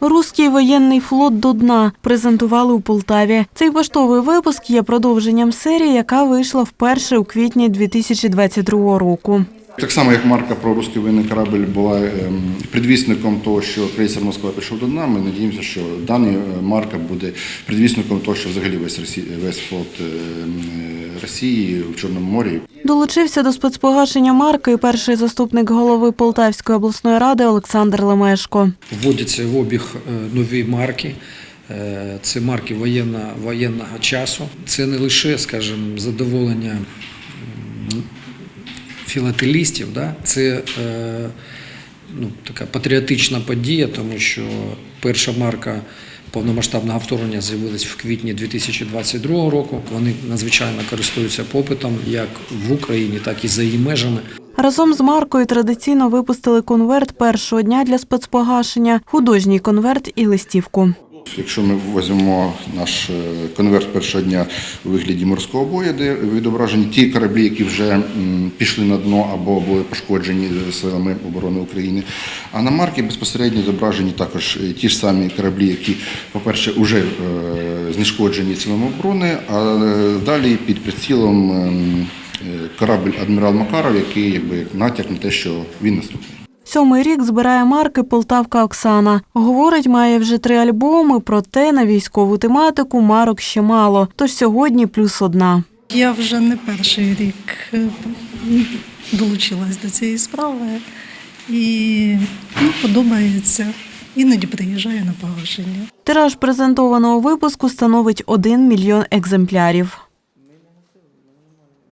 Руський воєнний флот до дна презентували у Полтаві. Цей поштовий випуск є продовженням серії, яка вийшла вперше у квітні 2022 року. Так само, як марка про русський воєнний корабль була ем, предвісником того, що крейсер Москва пішов до дна, ми надіємося, що дана е, марка буде предвісником того, що взагалі весь Росі... весь флот ем, е, Росії в Чорному морі Долучився до спецпогашення марки і перший заступник голови Полтавської обласної ради Олександр Лемешко. Вводяться в обіг е, нові марки. Е, Це марки воєнна, воєнного часу. Це не лише, скажімо, задоволення філателістів, да? це е, ну, така патріотична подія, тому що перша марка повномасштабного вторгнення з'явилась в квітні 2022 року. Вони надзвичайно користуються попитом як в Україні, так і за її межами. Разом з маркою традиційно випустили конверт першого дня для спецпогашення, художній конверт і листівку. Якщо ми візьмемо наш е, конверт першого дня у вигляді морського бою, де відображені ті кораблі, які вже пішли на дно або були пошкоджені силами оборони України. А на марки безпосередньо зображені також е, ті ж самі кораблі, які, по-перше, вже е, знешкоджені силами оборони, а далі під прицілом ем, корабль Адмірал Макаров, який якби натяк на те, що він наступний. Сьомий рік збирає марки Полтавка Оксана. Говорить, має вже три альбоми, проте на військову тематику марок ще мало. Тож сьогодні плюс одна. Я вже не перший рік е, долучилась до цієї справи і ну, подобається. Іноді приїжджаю на погашення. Тираж презентованого випуску становить 1 мільйон екземплярів.